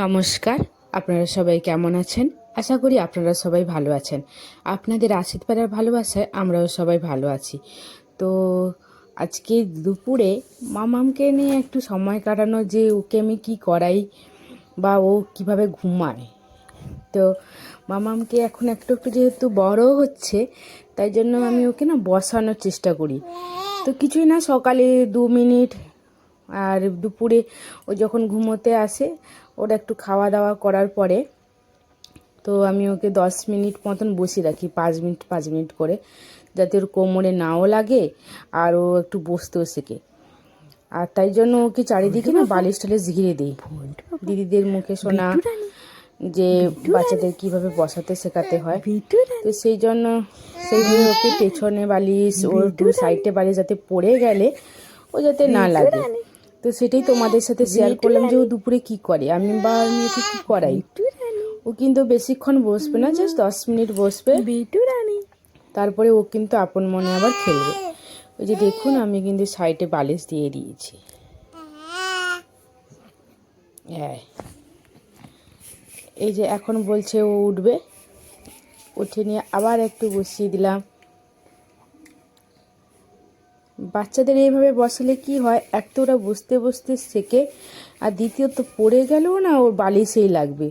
নমস্কার, আপনারা সবাই কেমন আছেন? আশা করি আপনারা সবাই ভালো আছেন। আপনাদের আশীর্বাদ আর ভালোবাসায় আমরাও সবাই ভালো আছি। তো আজকে দুপুরে মামামকে নিয়ে একটু সময় কাটানো যে ওকে আমি কী করাই বা ও কীভাবে ঘুমায়। তো মামামকে এখন একটু একটু যেহেতু বড় হচ্ছে, তাই জন্য আমি ওকে না বসানোর চেষ্টা করি। তো কিছুই না, সকালে দু মিনিট আর দুপুরে ও যখন ঘুমোতে আসে ওরা একটু খাওয়া দাওয়া করার পরে তো আমি ওকে দশ মিনিট মতন বসিয়ে রাখি পাঁচ মিনিট পাঁচ মিনিট করে যাতে ওর কোমরে নাও লাগে আর ও একটু বসতেও শেখে। আর তাই জন্য ওকে চারিদিকে না বালিশ টালিশ ঘিরে দিই। দিদিদের মুখে শোনা যে বাচ্চাদের কীভাবে বসাতে শেখাতে হয়। তো সেই জন্য সেইভাবে ওকে পেছনে বালিশ ওর দু সাইডে বালিশ যাতে পড়ে গেলে ও যাতে না লাগে। তো সেটাই তোমাদের সাথে শেয়ার করলাম যে ও দুপুরে কি করে? আমি বা আমি কি করাই? ও কিন্তু বেশিক্ষণ বসবে না জাস্ট দশ মিনিট বসবে। তারপরে ও কিন্তু আপন মনে আবার খেলবে। ওই যে দেখুন আমি কিন্তু সাইডে বালিশ দিয়ে দিয়েছি। হ্যাঁ। এই যে এখন বলছে ও উঠবে। উঠে নিয়ে আবার একটু বসিয়ে দিলাম। বাচ্চাদের এইভাবে বসালে কি হয়? এক তো ওরা বসতে বসতে শেখে, আর দ্বিতীয়ত পড়ে গেলেও না ওর বালিশেই লাগবে।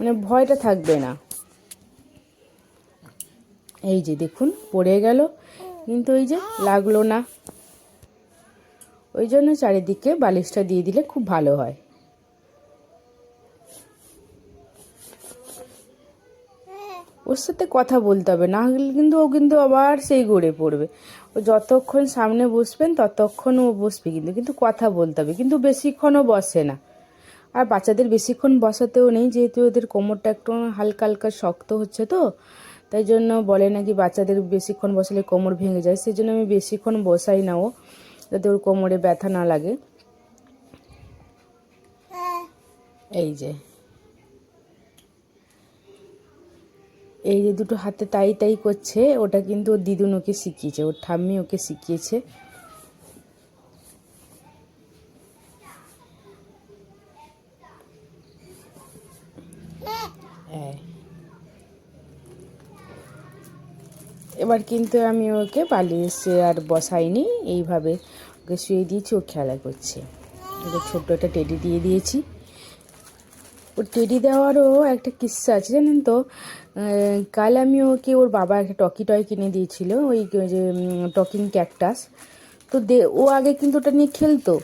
মানে ভয়টা থাকবে না। এই যে দেখুন, পড়ে গেল। কিন্তু ওই যে লাগল না। ওই জন্য চারিদিকে বালিশটা দিয়ে দিলে খুব ভালো হয়। ওর সাথে কথা বলতে হবে না হলে কিন্তু ও কিন্তু আবার সেই গড়ে পড়বে। ও যতক্ষণ সামনে বসবেন ততক্ষণ ও বসবে কিন্তু কিন্তু কথা বলতে হবে কিন্তু বেশিক্ষণও বসে না। আর বাচ্চাদের বেশিক্ষণ বসাতেও নেই যেহেতু ওদের কোমরটা একটু হালকা হালকা শক্ত হচ্ছে তো তাই জন্য বলে নাকি বাচ্চাদের বেশিক্ষণ বসালে কোমর ভেঙে যায় সেই জন্য আমি বেশিক্ষণ বসাই না ও যাতে ওর কোমরে ব্যথা না লাগে। এই যে। এই যে দুটো হাতে তাই তাই করছে, ওটা কিন্তু ওর দিদুন ওকে শিখিয়েছে, ওর ঠাম্মি ওকে শিখিয়েছে। এবার কিন্তু আমি ওকে বালিশে আর বসাইনি, এইভাবে ওকে শুয়ে দিয়েছি, ও খেলা করছে ওকে ছোট্ট একটা টেডি দিয়ে দিয়েছি ওর টেডি দেওয়ারও একটা কিস্সা আছে, জানেন তো? কাল আমি ওকে ওর বাবা একটা টকি টয় কিনে দিয়েছিল, ওই যে টকিং ক্যাকটাস। তো দে, ও আগে কিন্তু ওটা নিয়ে খেলতো।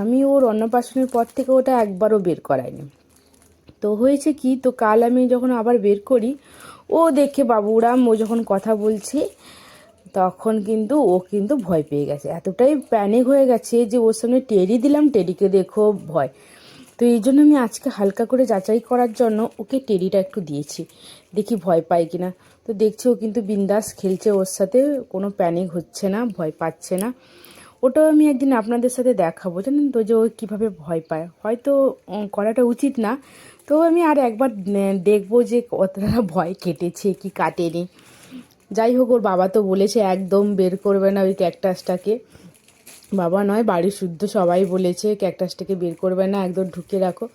আমি ওর অন্নপ্রাশনের পর থেকে ওটা একবারও বের করাইনি। তো হয়েছে কি, তো কাল আমি যখন আবার বের করি, ও দেখে বাবুরাম, ও যখন কথা বলছে, তখন কিন্তু ও কিন্তু ভয় পেয়ে গেছে। এতটাই প্যানিক হয়ে গেছে যে ওর সামনে টেরি দিলাম টেরিকে দেখো, ভয়। তো এই জন্য আমি আজকে হালকা করে যাচাই করার জন্য ওকে টেরিটা একটু দিয়েছি। দেখি ভয় পায় কি না তো দেখছি ও কিন্তু বিন্দাস খেলছে ওর সাথে, কোনো প্যানিক হচ্ছে না, ভয় পাচ্ছে না। ওটাও আমি একদিন আপনাদের সাথে দেখাবো, জানেন তো যে ও কীভাবে ভয় পায়। হয়তো করাটা উচিত না। তো আমি আর একবার দেখব যে কতটা ভয় কেটেছে কি কাটেনি। যাই হোক, ওর বাবা তো বলেছে, একদম বের করবে না ওই ক্যাকটাসটাকে বাবা নয়, বাড়ির শুদ্ধ সবাই বলেছে ক্যাকটাসটাকে বের করবে না, একদম ঢুকে রাখো।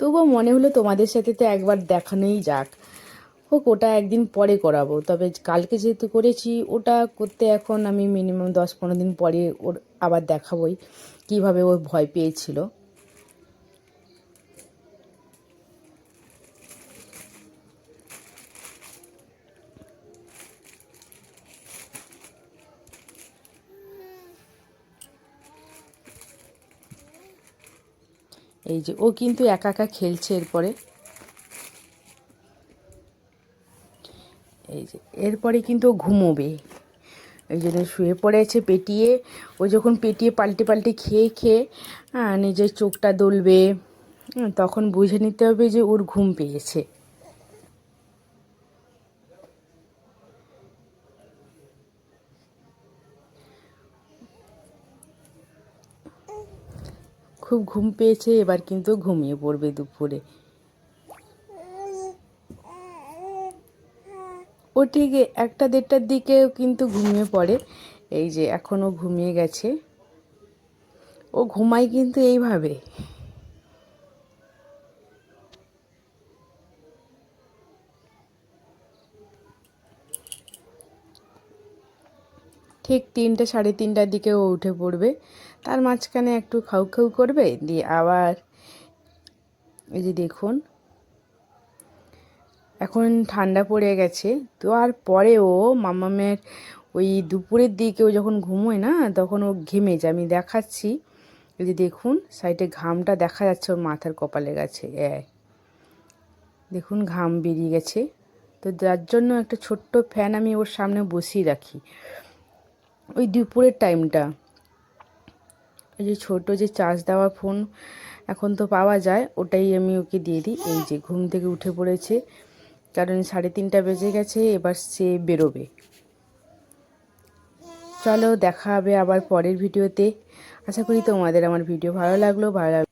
তবুও মনে হলো তোমাদের সাথে তো একবার দেখানোই যাক। হোক, ওটা একদিন পরে করাবো, তবে কালকে যেহেতু করেছি, ওটা করতে এখন আমি মিনিমাম দশ পনেরো দিন পরে ওর আবার দেখাবই, কীভাবে ও ভয় পেয়েছিল। এই যে, ও কিন্তু একা একা খেলছে এরপরে। এই যে, এরপরে কিন্তু ও ঘুমোবে। এই জন্য শুয়ে পড়েছে পেটিয়ে। ও যখন পেটিয়ে পাল্টে পাল্টে খেয়ে খেয়ে নিজের চোখটা দলবে, তখন বুঝে নিতে হবে যে ওর ঘুম পেয়েছে। খুব ঘুম পেয়েছে, এবার কিন্তু ঘুমিয়ে পড়বে দুপুরে। ও ঠিক একটা দেড়টার দিকেও কিন্তু ঘুমিয়ে পড়ে। এই যে এখনও ঘুমিয়ে গেছে। ও ঘুমায় কিন্তু এইভাবে। ঠিক তিনটে, সাড়ে তিনটার দিকে ও উঠে পড়বে। তার মাঝখানে একটু খাউ খাউ করবে, দিয়ে আবার এই যে দেখুন, এখন ঠান্ডা পড়ে গেছে। তো আর পরে ও মামামের ওই দুপুরের দিকে ও যখন ঘুমোয় না, তখন ও ঘেমে যায়। আমি দেখাচ্ছি, এই যে দেখুন, সাইডে ঘামটা দেখা যাচ্ছে ওর মাথার কপালে গেছে দেখুন, ঘাম বেরিয়ে গেছে। তো যার জন্য একটা ছোট্ট ফ্যান আমি ওর সামনে বসিয়ে রাখি। ওই দুপুরের টাইমটা ওই যে ছোটো যে চার্জ দেওয়া ফোন এখন তো পাওয়া যায়, ওটাই আমি ওকে দিয়ে দিই। এই যে ঘুম থেকে উঠে পড়েছে, কারণ সাড়ে তিনটা বেজে গেছে, এবার সে বেরোবে। চলো দেখা হবে আবার পরের ভিডিওতে। আশা করি তোমাদের আমার ভিডিও ভালো লাগল, ভালো